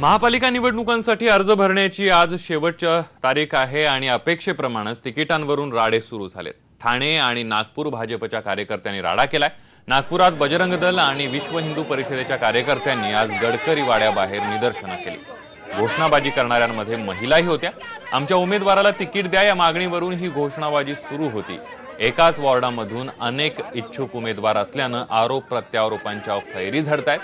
महापालिका निवडणुकांसाठी अर्ज भरण्याची आज शेवटच्या तारीख आहे आणि अपेक्षेप्रमाणेच तिकिटांवरून राडे सुरू झालेत. ठाणे आणि नागपूर भाजपच्या कार्यकर्त्यांनी राडा केलाय. नागपुरात बजरंग दल आणि विश्व हिंदू परिषदेच्या कार्यकर्त्यांनी आज गडकरी वाड्याबाहेर निदर्शनं केली. घोषणाबाजी करणाऱ्यांमध्ये महिलाही होत्या. आमच्या उमेदवाराला तिकीट द्या या मागणीवरून ही घोषणाबाजी सुरू होती. एकाच वॉर्डामधून अनेक इच्छुक उमेदवार असल्यानं आरोप प्रत्यारोपांच्या फैरी झडतायत.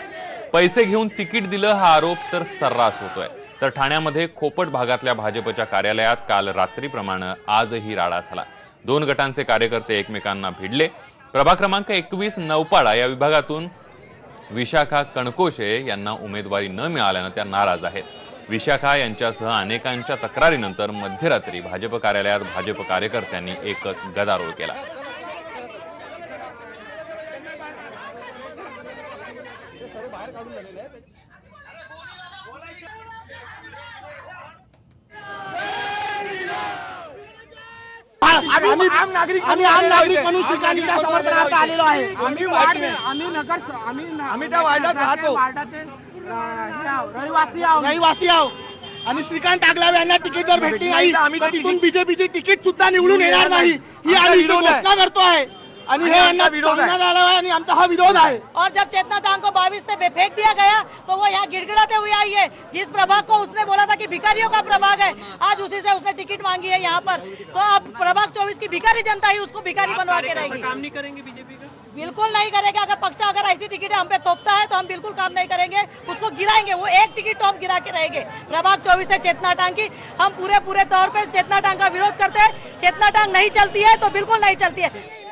पैसे घेऊन तिकीट दिलं हा आरोप तर सर्रास होतोय. तर ठाण्यामध्ये खोपट भागातल्या भाजपच्या कार्यालयात काल रात्रीप्रमाणे आजही राडा झाला. दोन गटांचे कार्यकर्ते एकमेकांना भिडले. प्रभाग क्रमांक एकवीस नौपाडा या विभागातून विशाखा कणकोशे यांना उमेदवारी न मिळाल्यानं त्या नाराज आहेत. विशाखा यांच्यासह अनेकांच्या तक्रारीनंतर मध्यरात्री भाजप कार्यालयात भाजप कार्यकर्त्यांनी एकच गदारोळ केला. आम्ही आम नागरिक आम्ही आम नागरिक म्हणून श्रीकांतच्या समर्थनार्थ आलेलो आहे. आम्ही वार्ड आम्ही नगर आम्ही आम्ही त्या वार्डात राहतो. वार्डाचे रहिवासी रहिवासी आणि श्रीकांत टाकलावे यांना तिकीट जर भेटली नाही आम्ही ते तिथून बीजेपीची तिकीट सुद्धा निवडून येणार नाही. ही आम्ही. घोषणा करतो आहे. आणि हे यांना विरोध आहे. सांगण्यात आलं आहे आणि आमचा हा विरोध आहे. और जब चेतना टांग को बाईस से फेंक दिया गया तो वो यहाँ गिड़गिड़ाते हुए आई है जिस प्रभाग को उसने बोला था कि भिखारियों का प्रभाग है आज उसी से उसने टिकट मांगी है यहाँ पर। तो अब प्रभाग चौबीस की भिखारी जनता ही उसको भिखारी बनवा के रहेगी। काम नहीं करेंगे बीजेपी का? बिल्कुल नहीं करेगा। अगर पक्ष अगर ऐसी टिकट हम पे थोपता है तो हम बिल्कुल काम नहीं करेंगे। उसको गिराएँगे वो एक टिकट तो हम गिरा के रहेंगे। प्रभाग चौबीस से चेतना टांग की हम पूरे पूरे तौर पे चेतना टांग का विरोध करते हैं। चेतना टांग नहीं चलती है तो बिल्कुल नहीं चलती है।